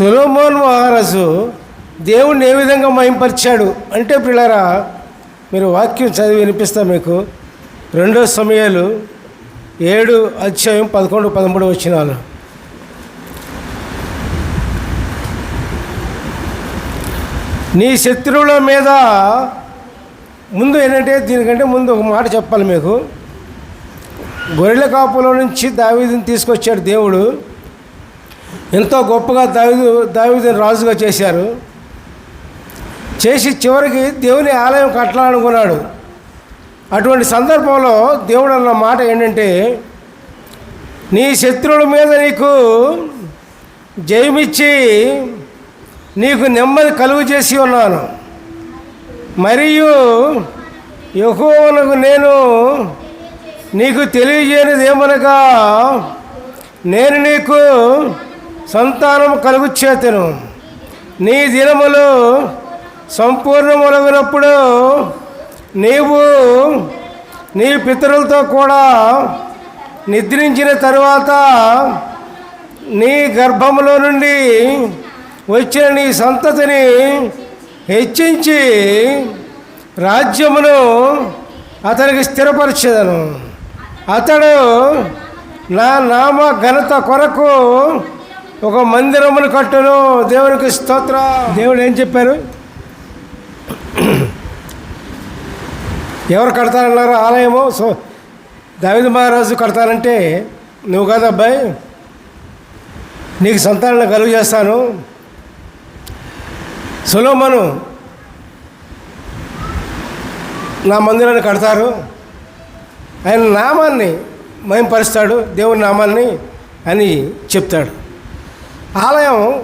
సొలోమోన్ మహారాజు దేవుణ్ణి ఏ విధంగా మయంపరిచాడు అంటే పిల్లరా మీరు వాక్యం చదివి వినిపిస్తా మీకు. రెండో సమయాలు ఏడు అధ్యాయం పదకొండు పదమూడు వచ్చినాలు నీ శత్రువుల మీద ముందు ఏంటంటే దీనికంటే ముందు ఒక మాట చెప్పాలి మీకు. గొర్రెల కాపులో నుంచి దావీదిని తీసుకొచ్చాడు దేవుడు. ఎంతో గొప్పగా దావీదు దావీదుని రాజుగా చేశారు. చేసి చివరికి దేవుని ఆలయం కట్టాలనుకున్నాడు. అటువంటి సందర్భంలో దేవుడు అన్న మాట ఏంటంటే నీ శత్రువుల మీద నీకు జయమిచ్చి నీకు నెమ్మది కలుగు చేసి ఉన్నాను. మరియు ఎక్కువనకు నేను నీకు తెలియజేయనిది ఏమనగా నేను నీకు సంతానం కలుగు నీ దినములు సంపూర్ణములగినప్పుడు నీవు నీ పితరులతో కూడా నిద్రించిన తరువాత నీ గర్భములో నుండి వచ్చిన నీ సంతతిని హెచ్చించి రాజ్యమును అతనికి స్థిరపరిచేదను. అతడు నా నామ ఘనత కొరకు ఒక మందిరమును కట్టును. దేవునికి స్తోత్ర. దేవుడు ఏం చెప్పారు? ఎవరు కడతారన్నారు ఆలయము? సో దావిద మహారాజు కడతానంటే నువ్వు కాదు అబ్బాయి నీకు సంతానాన్ని కలుగు చేస్తాను. సులోమను నా మందిరాన్ని కడతారు. ఆయన నామాన్ని మయంపరుస్తాడు దేవుని నామాన్ని అని చెప్తాడు. ఆలయం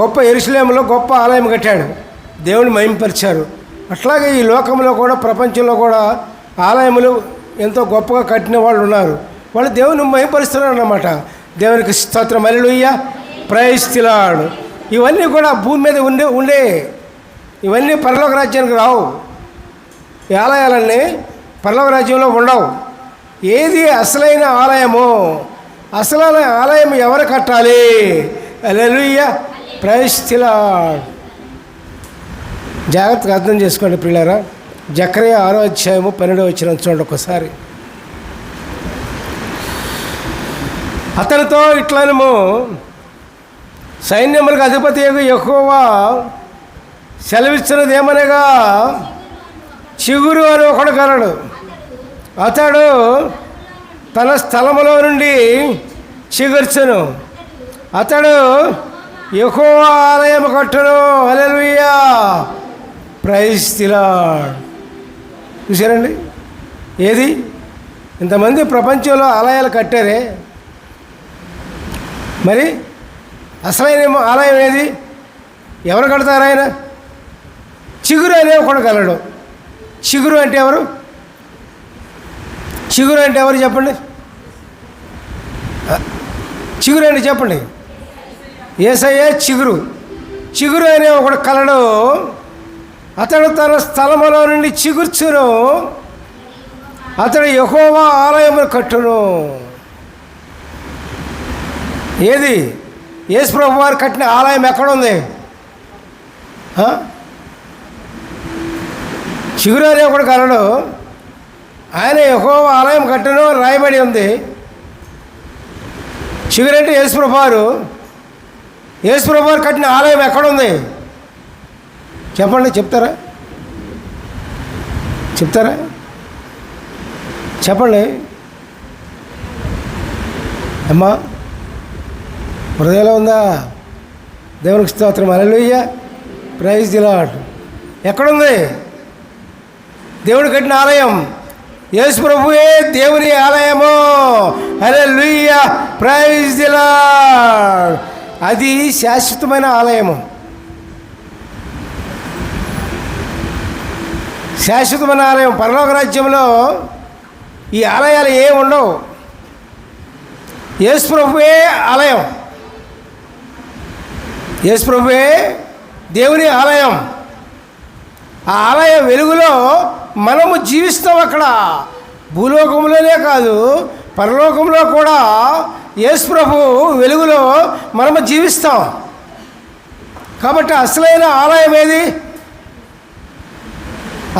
గొప్ప ఎరుసలేములో గొప్ప ఆలయం కట్టాడు. దేవుని మహింపరిచారు. అట్లాగే ఈ లోకంలో కూడా ప్రపంచంలో కూడా ఆలయములు ఎంతో గొప్పగా కట్టిన వాళ్ళు ఉన్నారు. వాళ్ళు దేవుని మహింపరుస్తున్నారు అన్నమాట దేవునికి స్తోత్రం. అల్లుయ్య ప్రయస్తిలాడు ఇవన్నీ కూడా భూమి మీద ఉండే ఉండే ఇవన్నీ పరలోక రాజ్యానికి రావు. ఈ ఆలయాలన్నీ పరలోక రాజ్యంలో ఉండవు. ఏది అసలైన ఆలయము అసలు ఆలయం ఎవరు కట్టాలి? అలెలుయ్య ప్రయస్తిలాడు జాగ్రత్తగా అర్థం చేసుకోండి పిల్లరా జక్రయ ఆరో అధ్యాయము పన్నెండో వచ్చిన చూడండి ఒకసారి. అతనితో ఇట్లనము సైన్యములకు అధిపతి ఎక్కువ సెలవిస్తున్నది ఏమనగా చిగురు అని ఒకడు కలడు అతడు తన స్థలములో నుండి చిగుర్చును అతడు ఎక్కువ ఆలయం కట్టును. అలెలుయ్యా ప్రైజ్ తిలాడ్ చూసారండి ఏది? ఇంతమంది ప్రపంచంలో ఆలయాలు కట్టారే. మరి అసలైన ఆలయం ఏది? ఎవరు కడతారు ఆయన? చిగురు అనే ఒకడు కలడు. చిగురు అంటే ఎవరు? చిగురు అంటే ఎవరు చెప్పండి? చిగురు అంటే చెప్పండి. ఏసయ్యే చిగురు. చిగురు అనే ఒకడు కలడు. అతడు తన స్థలములో నుండి చిగుర్చును. అతడు యహోవా ఆలయము కట్టును. ఏది? యేసు ప్రభు వారు కట్టిన ఆలయం ఎక్కడ ఉంది చిగురు అనే ఒకడు కలడు. ఆయన యహోవా ఆలయం కట్టును రాయబడి ఉంది. చిగురు అంటే యేసుప్రభారు కట్టిన ఆలయం ఎక్కడ ఉంది చెప్పండి చెప్తారా? చెప్తారా? చెప్పండి. అమ్మా హృదయంలో ఉందా? దేవునికి స్తోత్రం. అలలుయ్య ప్రైజ్ దిలాడ్ ఎక్కడుంది? దేవుడు కట్టిన ఆలయం. యేసు ప్రభువే దేవుని ఆలయము. అరే లుయ్య ప్రైజ్ అది శాశ్వతమైన ఆలయము. శాశ్వతమైన ఆలయం. పరలోక రాజ్యంలో ఈ ఆలయాలు ఏ ఉండవు. యేసు ప్రభువే ఆలయం. యేసు ప్రభువే దేవుని ఆలయం. ఆ ఆలయ వెలుగులో మనము జీవిస్తాం అక్కడ. భూలోకంలోనే కాదు పరలోకంలో కూడా యేసుప్రభు వెలుగులో మనము జీవిస్తాం. కాబట్టి అసలైన ఆలయం ఏది?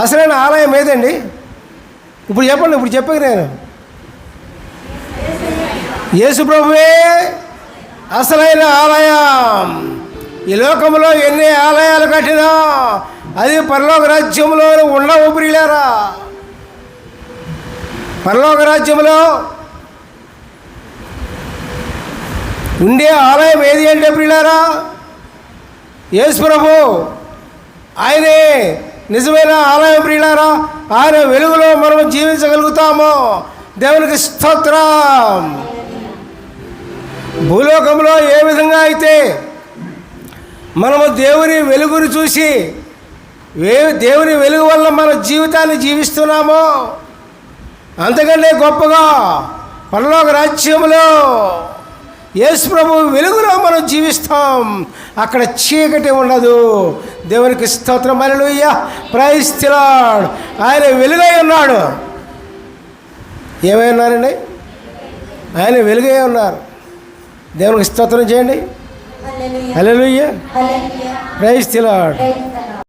అసలైన ఆలయం ఏదండి? ఇప్పుడు చెప్పండి ఇప్పుడు చెప్పగ నేను. యేసుప్రభువే అసలైన ఆలయం. ఈ లోకంలో ఎన్ని ఆలయాలు కట్టినా అది పరలోక రాజ్యంలో ఉన్న ఊపిరిలేరా? పరలోక రాజ్యంలో ఉండే ఆలయం ఏది అంటే ప్రియులారా? యేసు ప్రభు ఆయనే నిజమైన ఆలయం ప్రియులారా. ఆయన వెలుగులో మనం జీవించగలుగుతాము. దేవునికి స్తోత్రం. భూలోకంలో ఏ విధంగా అయితే మనము దేవుని వెలుగుని చూసి వే దేవుని వెలుగు వల్ల మన జీవితాన్ని జీవిస్తున్నామో? అంతకంటే గొప్పగా పరలోక రాజ్యంలో యేసు ప్రభు వెలుగులో మనం జీవిస్తాం. అక్కడ చీకటి ఉండదు. దేవునికి స్తోత్రం. అలలుయ్య ప్రైస్తున్నాడు ఆయన వెలుగై ఉన్నాడు. ఏమై ఉన్నారండి? ఆయన వెలుగై ఉన్నారు. దేవునికి స్తోత్రం చేయండి. Hallelujah hallelujah. ప్రైజ్ తిలాడు ప్రైజ్